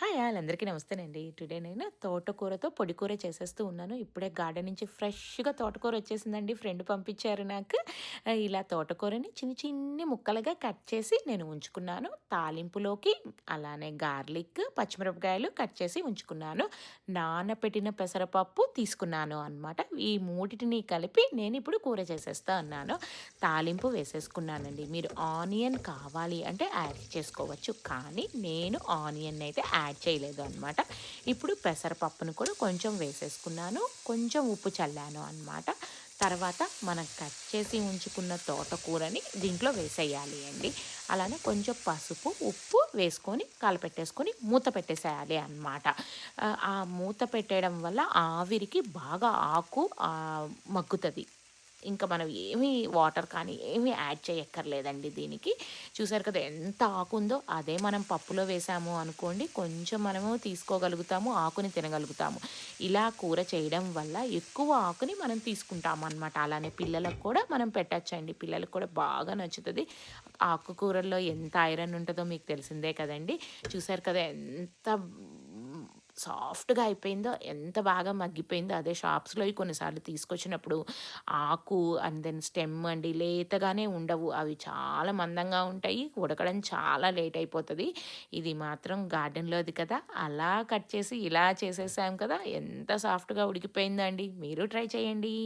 Hi వాళ్ళందరికీ అందరికీ నమస్తేనండి. Today నేను తోటకూరతో పొడి కూర చేసేస్తూ ఉన్నాను. ఇప్పుడే గార్డెన్ నుంచి ఫ్రెష్గా తోటకూర వచ్చేసిందండి. ఫ్రెండ్ పంపించారు నాకు. ఇలా తోటకూరని చిన్న చిన్ని ముక్కలుగా కట్ చేసి నేను ఉంచుకున్నాను. తాలింపులోకి అలానే గార్లిక్ పచ్చిమిరపకాయలు కట్ చేసి ఉంచుకున్నాను. నానబెట్టిన పెసరపప్పు తీసుకున్నాను అనమాట ఈ మూడిటిని కలిపి నేను ఇప్పుడు కూర చేసేస్తా అన్నాను. తాలింపు వేసేసుకున్నానండి. మీరు ఆనియన్ కావాలి అంటే యాడ్ చేసుకోవచ్చు. కానీ నేను ఆనియన్ అయితే యాడ్ చేయలేదు అనమాట ఇప్పుడు పెసరపప్పును కూడా కొంచెం వేసేసుకున్నాను. కొంచెం ఉప్పు చల్లాను అనమాట తర్వాత మనం కట్ చేసి ఉంచుకున్న తోటకూరని దీంట్లో వేసేయాలి అండి. అలానే కొంచెం పసుపు ఉప్పు వేసుకొని కలపెట్టేసుకొని మూత పెట్టేసేయాలి అనమాట ఆ మూత పెట్టేయడం వల్ల ఆవిరికి బాగా ఆకు మగ్గుతుంది. ఇంకా మనం ఏమీ వాటర్ కానీ ఏమీ యాడ్ చేయక్కర్లేదండి దీనికి. చూసారు కదా ఎంత ఆకు ఉందో? అదే మనం పప్పులో వేసాము అనుకోండి కొంచెం మనము తీసుకోగలుగుతాము ఆకుని తినగలుగుతాము. ఇలా కూర చేయడం వల్ల ఎక్కువ ఆకుని మనం తీసుకుంటాము అనమాట అలానే పిల్లలకు కూడా మనం పెట్టచ్చండి. పిల్లలకు కూడా బాగా నచ్చుతుంది. ఆకుకూరల్లో ఎంత ఐరన్ ఉంటుందో మీకు తెలిసిందే కదండి. చూసారు కదా ఎంత సాఫ్ట్గా అయిపోయిందో ఎంత బాగా మగ్గిపోయిందో అదే షాప్స్లో కొన్నిసార్లు తీసుకొచ్చినప్పుడు ఆకు అండ్ దెన్ స్టెమ్ అండి లేతగానే ఉండవు. అవి చాలా మందంగా ఉంటాయి. ఉడకడం చాలా లేట్ అయిపోతుంది. ఇది మాత్రం గార్డెన్లోది కదా. అలా కట్ చేసి ఇలా చేసేసాం కదా. ఎంత సాఫ్ట్గా ఉడికిపోయిందండి. మీరు ట్రై చేయండి.